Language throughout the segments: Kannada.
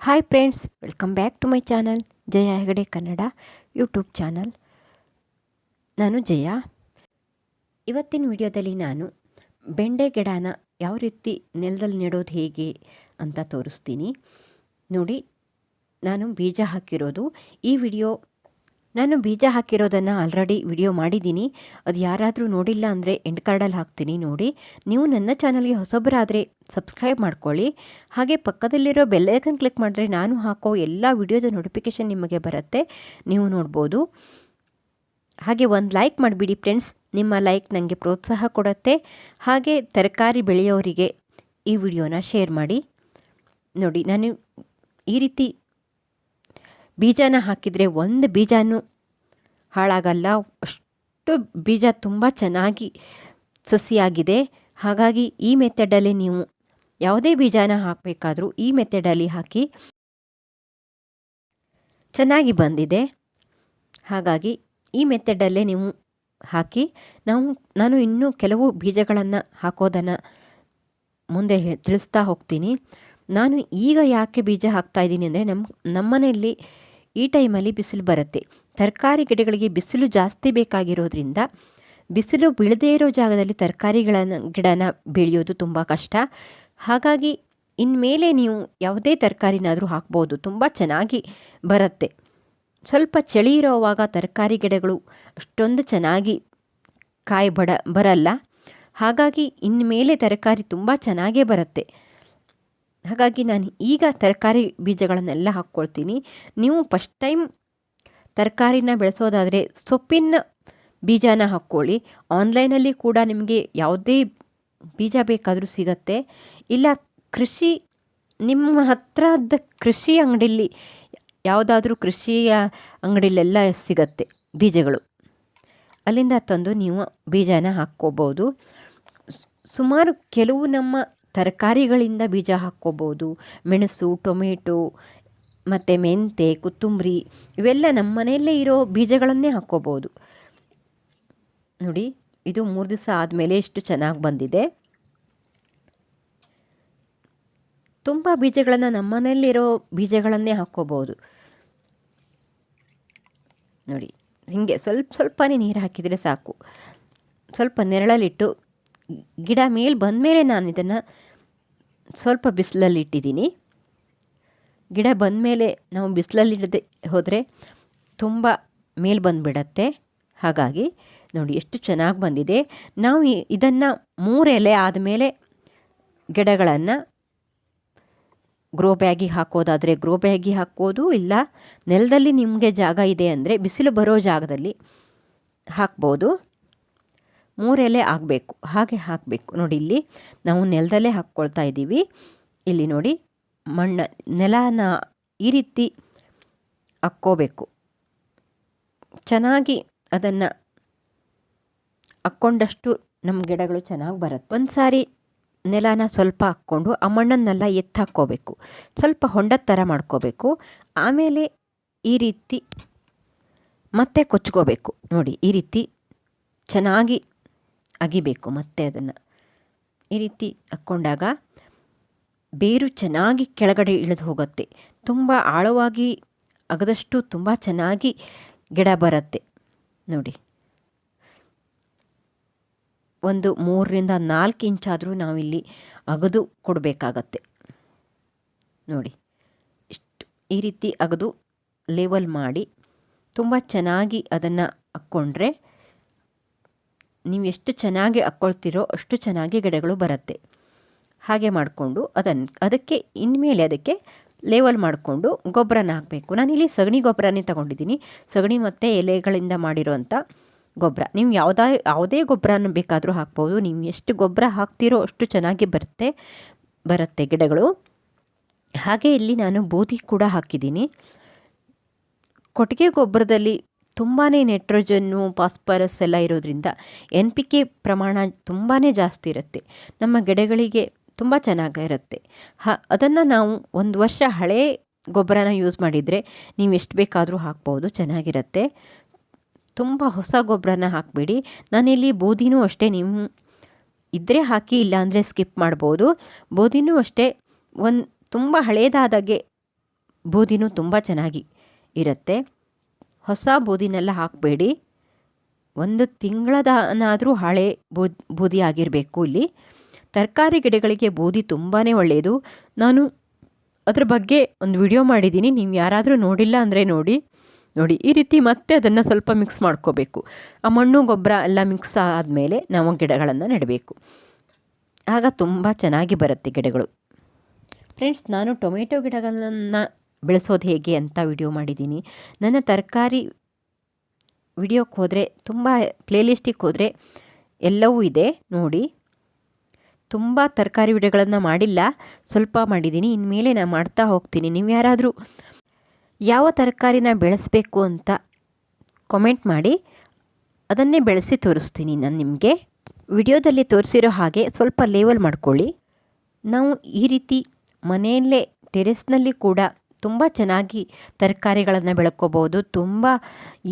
Hi friends welcome back to my channel Jaya Hegde Kannada YouTube channel ನಾನು ಜಯ. ಇವತ್ತಿನ ವಿಡಿಯೋದಲ್ಲಿ ನಾನು ಬೆಂಡೆ ಗಿಡನ ಯಾವ ರೀತಿ ನೆಲದಲ್ಲಿ ನೆಡೋದು ಹೇಗೆ ಅಂತ ತೋರಿಸ್ತೀನಿ. ನೋಡಿ, ನಾನು ಬೀಜ ಹಾಕಿರೋದು. ಈ ವಿಡಿಯೋ ನಾನು ಬೀಜ ಹಾಕಿರೋದನ್ನು ಆಲ್ರೆಡಿ ವಿಡಿಯೋ ಮಾಡಿದ್ದೀನಿ. ಅದು ಯಾರಾದರೂ ನೋಡಿಲ್ಲ ಅಂದರೆ ಎಂಡ್ ಕಾರ್ಡಲ್ಲಿ ಹಾಕ್ತೀನಿ ನೋಡಿ. ನೀವು ನನ್ನ ಚಾನಲ್ಗೆ ಹೊಸಬರಾದರೆ ಸಬ್ಸ್ಕ್ರೈಬ್ ಮಾಡ್ಕೊಳ್ಳಿ. ಹಾಗೆ ಪಕ್ಕದಲ್ಲಿರೋ ಬೆಲ್ಲೈಕನ್ ಕ್ಲಿಕ್ ಮಾಡಿದ್ರೆ ನಾನು ಹಾಕೋ ಎಲ್ಲ ವಿಡಿಯೋದ ನೋಟಿಫಿಕೇಷನ್ ನಿಮಗೆ ಬರುತ್ತೆ. ನೀವು ನೋಡ್ಬೋದು. ಹಾಗೆ ಒಂದು ಲೈಕ್ ಮಾಡಿಬಿಡಿ ಫ್ರೆಂಡ್ಸ್ ನಿಮ್ಮ ಲೈಕ್ ನನಗೆ ಪ್ರೋತ್ಸಾಹ ಕೊಡುತ್ತೆ. ಹಾಗೆ ತರಕಾರಿ ಬೆಳೆಯೋರಿಗೆ ಈ ವಿಡಿಯೋನ ಶೇರ್ ಮಾಡಿ. ನೋಡಿ, ನಾನು ಈ ರೀತಿ ಬೀಜನ ಹಾಕಿದರೆ ಒಂದು ಬೀಜನೂ ಹಾಳಾಗಲ್ಲ. ಅಷ್ಟು ಬೀಜ ತುಂಬ ಚೆನ್ನಾಗಿ ಸಸಿಯಾಗಿದೆ. ಹಾಗಾಗಿ ಈ ಮೆಥಡಲ್ಲಿ ನೀವು ಯಾವುದೇ ಬೀಜನ ಹಾಕಬೇಕಾದ್ರೂ ಈ ಮೆಥಡಲ್ಲಿ ಹಾಕಿ ಚೆನ್ನಾಗಿ ಬಂದಿದೆ. ಹಾಗಾಗಿ ಈ ಮೆಥಡಲ್ಲೇ ನೀವು ಹಾಕಿ ನಾವು, ನಾನು ಇನ್ನೂ ಕೆಲವು ಬೀಜಗಳನ್ನು ಹಾಕೋದನ್ನು ಮುಂದೆ ತಿಳಿಸ್ತಾ ಹೋಗ್ತೀನಿ. ನಾನು ಈಗ ಯಾಕೆ ಬೀಜ ಹಾಕ್ತಾ ಇದ್ದೀನಿ ಅಂದರೆ ನಮ್ಮ ನಮ್ಮನೆಯಲ್ಲಿ ಈ ಟೈಮಲ್ಲಿ ಬಿಸಿಲು ಬರುತ್ತೆ. ತರಕಾರಿ ಗಿಡಗಳಿಗೆ ಬಿಸಿಲು ಜಾಸ್ತಿ ಬೇಕಾಗಿರೋದ್ರಿಂದ ಬಿಸಿಲು ಬೀಳದೇ ಇರೋ ಜಾಗದಲ್ಲಿ ತರಕಾರಿಗಳನ್ನು, ಗಿಡನ ಬೆಳೆಯೋದು ತುಂಬ ಕಷ್ಟ. ಹಾಗಾಗಿ ಇನ್ಮೇಲೆ ನೀವು ಯಾವುದೇ ತರಕಾರಿನಾದರೂ ಹಾಕ್ಬೋದು. ತುಂಬ ಚೆನ್ನಾಗಿ ಬರುತ್ತೆ. ಸ್ವಲ್ಪ ಚಳಿ ಇರೋವಾಗ ತರಕಾರಿ ಗಿಡಗಳು ಅಷ್ಟೊಂದು ಚೆನ್ನಾಗಿ ಕಾಯಿ ಬಡ ಬರಲ್ಲ. ಹಾಗಾಗಿ ಇನ್ಮೇಲೆ ತರಕಾರಿ ತುಂಬ ಚೆನ್ನಾಗೇ ಬರುತ್ತೆ. ಹಾಗಾಗಿ ನಾನು ಈಗ ತರಕಾರಿ ಬೀಜಗಳನ್ನೆಲ್ಲ ಹಾಕ್ಕೊಳ್ತೀನಿ. ನೀವು ಫಸ್ಟ್ ಟೈಮ್ ತರಕಾರಿನ ಬೆಳೆಸೋದಾದರೆ ಸೊಪ್ಪಿನ ಬೀಜನ ಹಾಕ್ಕೊಳ್ಳಿ. ಆನ್ಲೈನಲ್ಲಿ ಕೂಡ ನಿಮಗೆ ಯಾವುದೇ ಬೀಜ ಬೇಕಾದರೂ ಸಿಗತ್ತೆ. ಇಲ್ಲ ಕೃಷಿ, ನಿಮ್ಮ ಹತ್ರದ ಕೃಷಿ ಅಂಗಡಿಲಿ ಯಾವುದಾದ್ರೂ ಕೃಷಿಯ ಅಂಗಡಿಲೆಲ್ಲ ಸಿಗತ್ತೆ ಬೀಜಗಳು. ಅಲ್ಲಿಂದ ತಂದು ನೀವು ಬೀಜನ ಹಾಕ್ಕೋಬೋದು. ಸುಮಾರು ಕೆಲವು ನಮ್ಮ ತರಕಾರಿಗಳಿಂದ ಬೀಜ ಹಾಕ್ಕೋಬೋದು, ಮೆಣಸು, ಟೊಮೆಟೊ, ಮತ್ತು ಮೆಂತೆ, ಕೊತ್ತಂಬರಿ, ಇವೆಲ್ಲ ನಮ್ಮ ಮನೆಯಲ್ಲೇ ಇರೋ ಬೀಜಗಳನ್ನೇ ಹಾಕ್ಕೋಬೋದು. ನೋಡಿ, ಇದು ಮೂರು ದಿವಸ ಆದಮೇಲೆ ಎಷ್ಟು ಚೆನ್ನಾಗಿ ಬಂದಿದೆ. ತುಂಬ ಬೀಜಗಳನ್ನು ನಮ್ಮ ಮನೆಯಲ್ಲಿರೋ ಬೀಜಗಳನ್ನೇ ಹಾಕ್ಕೋಬೋದು. ನೋಡಿ, ಹೀಗೆ ಸ್ವಲ್ಪ ಸ್ವಲ್ಪನೇ ನೀರು ಹಾಕಿದರೆ ಸಾಕು. ಸ್ವಲ್ಪ ನೆರಳಲ್ಲಿಟ್ಟು ಗಿಡ ಮೇಲೆ ಬಂದಮೇಲೆ ನಾನು ಇದನ್ನು ಸ್ವಲ್ಪ ಬಿಸಿಲಲ್ಲಿ ಇಟ್ಟಿದ್ದೀನಿ. ಗಿಡ ಬಂದಮೇಲೆ ನಾವು ಬಿಸಿಲಲ್ಲಿಡದೆ ಹೋದರೆ ತುಂಬ ಮೇಲೆ ಬಂದುಬಿಡತ್ತೆ. ಹಾಗಾಗಿ ನೋಡಿ ಎಷ್ಟು ಚೆನ್ನಾಗಿ ಬಂದಿದೆ. ನಾವು ಇದನ್ನು ಮೂರು ಎಲೆ ಆದಮೇಲೆ ಗಿಡಗಳನ್ನು ಗ್ರೋ ಬ್ಯಾಗಿ ಹಾಕೋದಾದರೆ ಗ್ರೋ ಬ್ಯಾಗಿ ಹಾಕೋದು ಇಲ್ಲ ನೆಲದಲ್ಲಿ ನಿಮಗೆ ಜಾಗ ಇದೆ ಅಂದರೆ ಬಿಸಿಲು ಬರೋ ಜಾಗದಲ್ಲಿ ಹಾಕ್ಬೋದು. ಮೂರು ಎಲೆ ಆಗಬೇಕು ಹಾಗೆ ಹಾಕಬೇಕು. ನೋಡಿ ಇಲ್ಲಿ ನಾವು ನೆಲದಲ್ಲೇ ಹಾಕ್ಕೊಳ್ತಾ ಇದ್ದೀವಿ. ಇಲ್ಲಿ ನೋಡಿ ಮಣ್ಣ, ನೆಲನ ಈ ರೀತಿ ಹಾಕ್ಕೋಬೇಕು. ಚೆನ್ನಾಗಿ ಅದನ್ನು ಹಾಕ್ಕೊಂಡಷ್ಟು ನಮ್ಮ ಗಿಡಗಳು ಚೆನ್ನಾಗಿ ಬರುತ್ತೆ. ಒಂದು ಸಾರಿ ನೆಲನ ಸ್ವಲ್ಪ ಹಾಕ್ಕೊಂಡು ಆ ಮಣ್ಣನ್ನೆಲ್ಲ ಎತ್ತಾಕ್ಕೋಬೇಕು ಸ್ವಲ್ಪ ಹೊಂಡದ ಥರ ಮಾಡ್ಕೋಬೇಕು. ಆಮೇಲೆ ಈ ರೀತಿ ಮತ್ತೆ ಕೊಚ್ಕೋಬೇಕು. ನೋಡಿ ಈ ರೀತಿ ಚೆನ್ನಾಗಿ ಅಗಿಬೇಕು ಮತ್ತೆ ಅದನ್ನು. ಈ ರೀತಿ ಹಾಕ್ಕೊಂಡಾಗ ಬೇರು ಚೆನ್ನಾಗಿ ಕೆಳಗಡೆ ಇಳಿದು ಹೋಗುತ್ತೆ. ತುಂಬ ಆಳವಾಗಿ ಅಗದಷ್ಟು ತುಂಬ ಚೆನ್ನಾಗಿ ಗಿಡ ಬರುತ್ತೆ. ನೋಡಿ. ಒಂದು ಮೂರರಿಂದ ನಾಲ್ಕು ಇಂಚಾದರೂ ನಾವಿಲ್ಲಿ ಅಗದು ಕೊಡಬೇಕಾಗತ್ತೆ. ನೋಡಿ. ಇಷ್ಟು ಈ ರೀತಿ ಅಗದು ಲೇವಲ್ ಮಾಡಿ ತುಂಬ ಚೆನ್ನಾಗಿ ಅದನ್ನು ಹಾಕ್ಕೊಂಡ್ರೆ ನೀವು ಎಷ್ಟು ಚೆನ್ನಾಗಿ ಹಾಕ್ಕೊಳ್ತೀರೋ ಅಷ್ಟು ಚೆನ್ನಾಗಿ ಗಿಡಗಳು ಬರುತ್ತೆ. ಹಾಗೆ ಮಾಡಿಕೊಂಡು ಅದನ್ನು ಅದಕ್ಕೆ ಇನ್ಮೇಲೆ ಅದಕ್ಕೆ ಲೇವಲ್ ಮಾಡಿಕೊಂಡು ಗೊಬ್ಬರನ ಹಾಕಬೇಕು. ನಾನಿಲ್ಲಿ ಸಗಣಿ ಗೊಬ್ಬರನೇ ತಗೊಂಡಿದ್ದೀನಿ. ಸಗಣಿ ಮತ್ತು ಎಲೆಗಳಿಂದ ಮಾಡಿರೋವಂಥ ಗೊಬ್ಬರ. ನೀವು ಯಾವುದೇ ಯಾವುದೇ ಗೊಬ್ಬರನ ಬೇಕಾದರೂ ಹಾಕ್ಬೋದು. ನೀವು ಎಷ್ಟು ಗೊಬ್ಬರ ಹಾಕ್ತೀರೋ ಅಷ್ಟು ಚೆನ್ನಾಗಿ ಬರುತ್ತೆ ಬರುತ್ತೆ ಗಿಡಗಳು. ಹಾಗೆ ಇಲ್ಲಿ ನಾನು ಬೂದಿ ಕೂಡ ಹಾಕಿದ್ದೀನಿ. ಕೊಟ್ಟಿಗೆ ಗೊಬ್ಬರದಲ್ಲಿ ತುಂಬಾ ನೈಟ್ರೋಜನ್ನು ಫಾಸ್ಫರಸ್ ಎಲ್ಲ ಇರೋದ್ರಿಂದ ಎನ್ ಪಿ ಕೆ ಪ್ರಮಾಣ ತುಂಬಾ ಜಾಸ್ತಿ ಇರುತ್ತೆ. ನಮ್ಮ ಗಿಡಗಳಿಗೆ ತುಂಬ ಚೆನ್ನಾಗಿರುತ್ತೆ ಹ, ಅದನ್ನು ನಾವು ಒಂದು ವರ್ಷ ಹಳೇ ಗೊಬ್ಬರನ ಯೂಸ್ ಮಾಡಿದರೆ ನೀವು ಎಷ್ಟು ಬೇಕಾದರೂ ಹಾಕ್ಬೋದು, ಚೆನ್ನಾಗಿರುತ್ತೆ. ತುಂಬ ಹೊಸ ಗೊಬ್ಬರನ ಹಾಕಬೇಡಿ. ನಾನಿಲ್ಲಿ ಬೂದಿನೂ ಅಷ್ಟೇ ನೀವು ಇದ್ದರೆ ಹಾಕಿ, ಇಲ್ಲಾಂದರೆ ಸ್ಕಿಪ್ ಮಾಡ್ಬೋದು. ಬೂದಿನೂ ಅಷ್ಟೇ ಒಂದು ತುಂಬ ಹಳೇದಾದಾಗೆ ಬೂದಿನೂ ತುಂಬ ಚೆನ್ನಾಗಿ ಇರುತ್ತೆ. ಹೊಸ ಬೂದಿನೆಲ್ಲ ಹಾಕಬೇಡಿ. ಒಂದು ತಿಂಗಳದನಾದರೂ ಹಳೆ ಬೂದಿ ಬೂದಿ ಆಗಿರಬೇಕು ಇಲ್ಲಿ. ತರಕಾರಿ ಗಿಡಗಳಿಗೆ ಬೂದಿ ತುಂಬಾ ಒಳ್ಳೆಯದು ನಾನು ಅದ್ರ ಬಗ್ಗೆ ಒಂದು ವಿಡಿಯೋ ಮಾಡಿದ್ದೀನಿ. ನೀವು ಯಾರಾದರೂ ನೋಡಿಲ್ಲ ಅಂದರೆ ನೋಡಿ. ನೋಡಿ, ಈ ರೀತಿ ಮತ್ತೆ ಅದನ್ನು ಸ್ವಲ್ಪ ಮಿಕ್ಸ್ ಮಾಡ್ಕೋಬೇಕು. ಆ ಮಣ್ಣು, ಗೊಬ್ಬರ ಎಲ್ಲ ಮಿಕ್ಸ್ ಆದಮೇಲೆ ನಾವು ಗಿಡಗಳನ್ನು ನೆಡಬೇಕು. ಆಗ ತುಂಬ ಚೆನ್ನಾಗಿ ಬರುತ್ತೆ ಗಿಡಗಳು. ಫ್ರೆಂಡ್ಸ್, ನಾನು ಟೊಮೆಟೊ ಗಿಡಗಳನ್ನು ಬೆಳೆಸೋದು ಹೇಗೆ ಅಂತ ವಿಡಿಯೋ ಮಾಡಿದ್ದೀನಿ. ನನ್ನ ತರಕಾರಿ ವಿಡಿಯೋಕ್ಕೆ ಹೋದರೆ ತುಂಬ ಪ್ಲೇಲಿಸ್ಟಿಗೆ ಹೋದರೆ ಎಲ್ಲವೂ ಇದೆ ನೋಡಿ. ತುಂಬ ತರಕಾರಿ ವಿಡಿಯೋಗಳನ್ನು ಮಾಡಿಲ್ಲ, ಸ್ವಲ್ಪ ಮಾಡಿದ್ದೀನಿ. ಇನ್ಮೇಲೆ ನಾನು ಮಾಡ್ತಾ ಹೋಗ್ತೀನಿ. ನೀವು ಯಾರಾದರೂ ಯಾವ ತರಕಾರಿನ ಬೆಳೆಸಬೇಕು ಅಂತ ಕಾಮೆಂಟ್ ಮಾಡಿ, ಅದನ್ನೇ ಬೆಳೆಸಿ ತೋರಿಸ್ತೀನಿ ನಾನು ನಿಮಗೆ. ವಿಡಿಯೋದಲ್ಲಿ ತೋರಿಸಿರೋ ಹಾಗೆ ಸ್ವಲ್ಪ ಲೇವಲ್ ಮಾಡ್ಕೊಳ್ಳಿ. ನಾವು ಈ ರೀತಿ ಮನೆಯಲ್ಲೇ ಟೆರೆಸ್ನಲ್ಲಿ ಕೂಡ ತುಂಬ ಚೆನ್ನಾಗಿ ತರಕಾರಿಗಳನ್ನು ಬೆಳ್ಕೋಬೋದು, ತುಂಬ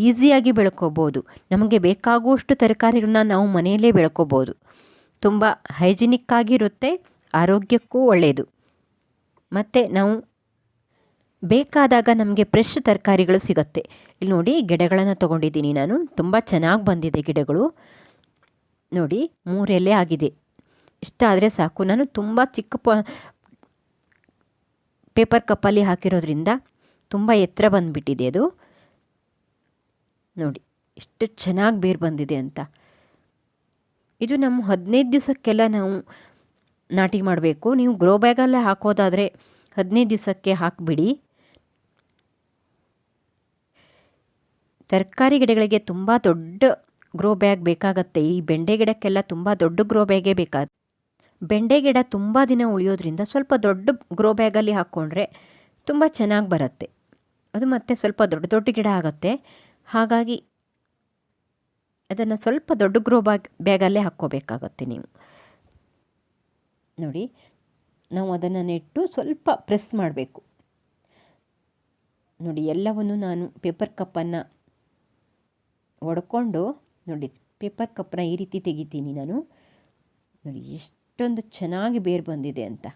ಈಸಿಯಾಗಿ ಬೆಳ್ಕೋಬೋದು. ನಮಗೆ ಬೇಕಾಗುವಷ್ಟು ತರಕಾರಿಗಳನ್ನ ನಾವು ಮನೆಯಲ್ಲೇ ಬೆಳ್ಕೋಬೋದು. ತುಂಬ ಹೈಜಿನಿಕ್ ಆಗಿರುತ್ತೆ, ಆರೋಗ್ಯಕ್ಕೂ ಒಳ್ಳೆಯದು ಮತ್ತು ನಾವು ಬೇಕಾದಾಗ ನಮಗೆ ಫ್ರೆಶ್ ತರಕಾರಿಗಳು ಸಿಗುತ್ತೆ. ಇಲ್ಲಿ ನೋಡಿ, ಗಿಡಗಳನ್ನು ತೊಗೊಂಡಿದ್ದೀನಿ ನಾನು. ತುಂಬ ಚೆನ್ನಾಗಿ ಬಂದಿದೆ ಗಿಡಗಳು. ನೋಡಿ, ಮೂರೆಲೆ ಆಗಿದೆ. ಇಷ್ಟ ಆದರೆ ಸಾಕು. ನಾನು ತುಂಬ ಚಿಕ್ಕ ಪ ಪೇಪರ್ ಕಪ್ಪಲ್ಲಿ ಹಾಕಿರೋದ್ರಿಂದ ತುಂಬ ಎತ್ತರ ಬಂದುಬಿಟ್ಟಿದೆ ಅದು. ನೋಡಿ, ಎಷ್ಟು ಚೆನ್ನಾಗಿ ಬೇರು ಬಂದಿದೆ ಅಂತ. ಇದು ನಮ್ಮ ಹದಿನೈದು ದಿವಸಕ್ಕೆಲ್ಲ ನಾವು ನಾಟಿ ಮಾಡಬೇಕು. ನೀವು ಗ್ರೋ ಬ್ಯಾಗಲ್ಲೇ ಹಾಕೋದಾದರೆ ಹದಿನೈದು ದಿವಸಕ್ಕೆ ಹಾಕಿಬಿಡಿ. ತರಕಾರಿ ಗಿಡಗಳಿಗೆ ತುಂಬ ದೊಡ್ಡ ಗ್ರೋ ಬ್ಯಾಗ್ ಬೇಕಾಗತ್ತೆ. ಈ ಬೆಂಡೆ ಗಿಡಕ್ಕೆಲ್ಲ ತುಂಬ ದೊಡ್ಡ ಗ್ರೋ ಬ್ಯಾಗೇ ಬೇಕಾದ ಬೆಂಡೆ ಗಿಡ ತುಂಬ ದಿನ ಉಳಿಯೋದ್ರಿಂದ ಸ್ವಲ್ಪ ದೊಡ್ಡ ಗ್ರೋ ಬ್ಯಾಗಲ್ಲಿ ಹಾಕ್ಕೊಂಡ್ರೆ ತುಂಬ ಚೆನ್ನಾಗಿ ಬರುತ್ತೆ. ಅದು ಮತ್ತೆ ಸ್ವಲ್ಪ ದೊಡ್ಡ ದೊಡ್ಡ ಗಿಡ ಆಗುತ್ತೆ. ಹಾಗಾಗಿ ಅದನ್ನು ಸ್ವಲ್ಪ ದೊಡ್ಡ ಗ್ರೋ ಬ್ಯಾಗ್ ಬ್ಯಾಗಲ್ಲೇ ಹಾಕ್ಕೋಬೇಕಾಗತ್ತೆ ನೀವು. ನೋಡಿ, ನಾವು ಅದನ್ನು ನೆಟ್ಟು ಸ್ವಲ್ಪ ಪ್ರೆಸ್ ಮಾಡಬೇಕು. ನೋಡಿ, ಎಲ್ಲವನ್ನು ನಾನು ಪೇಪರ್ ಕಪ್ಪನ್ನು ಒಡ್ಕೊಂಡು ನೋಡಿ ಪೇಪರ್ ಕಪ್ಪನ್ನ ಈ ರೀತಿ ತೆಗಿತೀನಿ ನಾನು. ನೋಡಿ ಎಷ್ಟೊಂದು ಚೆನ್ನಾಗಿ ಬೇರು ಬಂದಿದೆ ಅಂತ.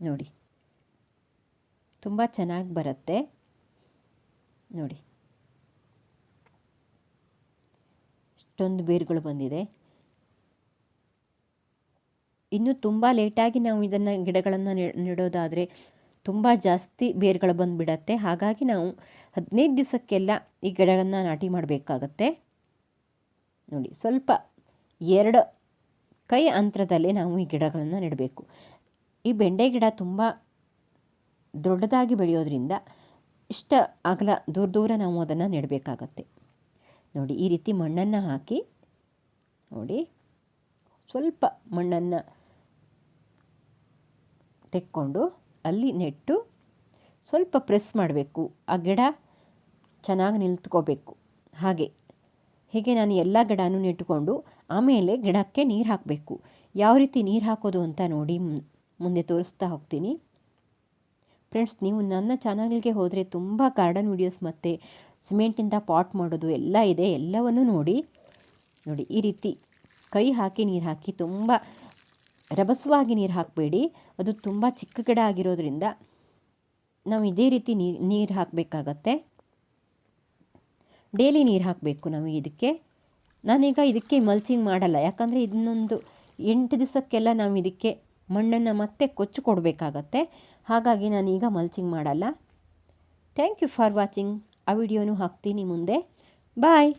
ನೋಡಿ. ತುಂಬ ಚೆನ್ನಾಗಿ ಬರುತ್ತೆ. ನೋಡಿ. ಇಷ್ಟೊಂದು ಬೇರುಗಳು ಬಂದಿದೆ. ಇನ್ನು ತುಂಬ ಲೇಟಾಗಿ ನಾವು ಇದನ್ನು ಗಿಡಗಳನ್ನು ನೆಡೋದಾದರೆ ತುಂಬ ಜಾಸ್ತಿ ಬೇರುಗಳು ಬಂದುಬಿಡತ್ತೆ. ಹಾಗಾಗಿ ನಾವು ಹದಿನೈದು ದಿವಸಕ್ಕೆಲ್ಲ ಈ ಗಿಡಗಳನ್ನು ನಾಟಿ ಮಾಡಬೇಕಾಗತ್ತೆ. ನೋಡಿ, ಸ್ವಲ್ಪ ಎರಡು ಕೈ ಅಂತರದಲ್ಲಿ ನಾವು ಈ ಗಿಡಗಳನ್ನು ನೆಡಬೇಕು. ಈ ಬೆಂಡೆ ಗಿಡ ತುಂಬ ದೊಡ್ಡದಾಗಿ ಬೆಳೆಯೋದ್ರಿಂದ ಇಷ್ಟ ಅಗಲ ದೂರ ದೂರ ನಾವು ಅದನ್ನು ನೆಡಬೇಕಾಗತ್ತೆ. ನೋಡಿ, ಈ ರೀತಿ ಮಣ್ಣನ್ನು ಹಾಕಿ, ನೋಡಿ, ಸ್ವಲ್ಪ ಮಣ್ಣನ್ನು ತೆಕ್ಕೊಂಡು ಅಲ್ಲಿ ನೆಟ್ಟು ಸ್ವಲ್ಪ ಪ್ರೆಸ್ ಮಾಡಬೇಕು. ಆ ಗಿಡ ಚೆನ್ನಾಗಿ ನಿಲ್ತ್ಕೋಬೇಕು. ಹಾಗೆ, ಹೀಗೆ ನಾನು ಎಲ್ಲ ಗಿಡನೂ ನೆಟ್ಟುಕೊಂಡು ಆಮೇಲೆ ಗಿಡಕ್ಕೆ ನೀರು ಹಾಕಬೇಕು. ಯಾವ ರೀತಿ ನೀರು ಹಾಕೋದು ಅಂತ ನೋಡಿ ಮುಂದೆ ತೋರಿಸ್ತಾ ಹೋಗ್ತೀನಿ. ಫ್ರೆಂಡ್ಸ್ ನೀವು ನನ್ನ ಚಾನಲ್ಗೆ ಹೋದರೆ ತುಂಬ ಗಾರ್ಡನ್ ವೀಡಿಯೋಸ್ ಮತ್ತು ಸಿಮೆಂಟಿಂದ ಪಾಟ್ ಮಾಡೋದು ಎಲ್ಲ ಇದೆ. ಎಲ್ಲವನ್ನು ನೋಡಿ ನೋಡಿ ಈ ರೀತಿ ಕೈ ಹಾಕಿ ನೀರು ಹಾಕಿ ತುಂಬ ರಭಸವಾಗಿ ನೀರು ಹಾಕಬೇಡಿ. ಅದು ತುಂಬ ಚಿಕ್ಕ ಗಿಡ ಆಗಿರೋದ್ರಿಂದ ನಾವು ಇದೇ ರೀತಿ ನೀರು ನೀರು ಹಾಕಬೇಕಾಗತ್ತೆ. ಡೈಲಿ ನೀರು ಹಾಕಬೇಕು ನಾವು ಇದಕ್ಕೆ. ನಾನೀಗ ಇದಕ್ಕೆ ಮಲ್ಚಿಂಗ್ ಮಾಡಲ್ಲ. ಯಾಕಂದರೆ ಇನ್ನೊಂದು ಎಂಟು ದಿವಸಕ್ಕೆಲ್ಲ ನಾವು ಇದಕ್ಕೆ ಮಣ್ಣನ್ನು ಮತ್ತೆ ಕೊಚ್ಚು ಕೊಡಬೇಕಾಗತ್ತೆ. ಹಾಗಾಗಿ ನಾನೀಗ ಮಲ್ಚಿಂಗ್ ಮಾಡಲ್ಲ. ಥ್ಯಾಂಕ್ ಯು ಫಾರ್ ವಾಚಿಂಗ್ ಆ ವಿಡಿಯೋನು ಹಾಕ್ತೀನಿ ಮುಂದೆ. ಬಾಯ್